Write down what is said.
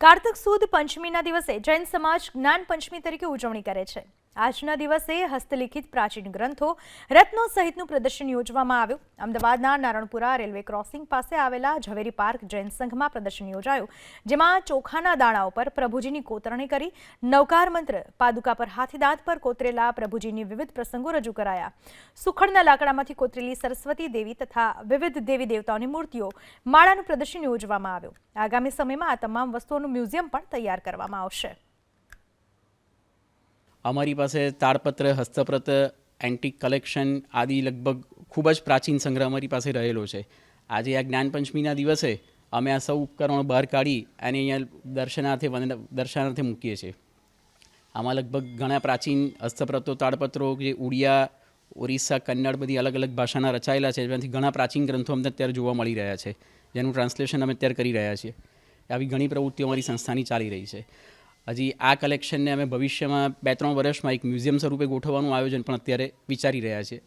કાર્તક સુદ પંચમીના દિવસે જૈન સમાજ જ્ઞાન પંચમી તરીકે ઉજવણી કરે છે. આજના દિવસે હસ્તલિખિત પ્રાચીન ગ્રંથો રત્નો સહિતનું પ્રદર્શન યોજવામાં આવ્યું. અમદાવાદના નારણપુરા રેલવે ક્રોસિંગ પાસે આવેલા ઝવેરી પાર્ક જૈન સંઘમાં પ્રદર્શન યોજાયું, જેમાં ચોખાના દાણા ઉપર પ્રભુજીની કોતરણી કરી નવકાર મંત્ર, પાદુકા પર હાથીદાંત પર કોતરેલા પ્રભુજીની વિવિધ પ્રસંગો રજૂ કરાયા. સુખડના લાકડામાંથી કોતરેલી સરસ્વતી દેવી તથા વિવિધ દેવી દેવતાઓની મૂર્તિઓ માળાનું પ્રદર્શન યોજવામાં આવ્યું. આગામી સમયમાં આ તમામ વસ્તુઓનું મ્યુઝિયમ પણ તૈયાર કરવામાં આવશે. અમારી પાસે તાડપત્ર, હસ્તપ્રત એન્ટિક કલેક્શન આદિ લગભગ ખૂબ જ પ્રાચીન સંગ્રહ અમારી પાસે રહેલો છે. આજે આ જ્ઞાનપંચમીના દિવસે અમે આ સૌ ઉપકરણો બહાર કાઢી અને અહીંયા દર્શનાર્થે દર્શનાર્થે મૂકીએ છીએ. આમાં લગભગ ઘણા પ્રાચીન હસ્તપ્રતો, તાડપત્રો જે ઉડિયા, ઓરિસ્સા, કન્નડ બધી અલગ અલગ ભાષાના રચાયેલા છે જેમાંથી ઘણા પ્રાચીન ગ્રંથો અમને અત્યારે જોવા મળી રહ્યા છે. જેનું ટ્રાન્સલેશન અમે અત્યારે કરી રહ્યા છીએ. આવી ઘણી પ્રવૃત્તિઓ અમારી સંસ્થાની ચાલી રહી છે. હજી આ કલેક્શનને અમે ભવિષ્યમાં બે ત્રણ વર્ષમાં એક મ્યુઝિયમ સ્વરૂપે ગોઠવવાનું આયોજન પણ અત્યારે વિચારી રહ્યા છીએ.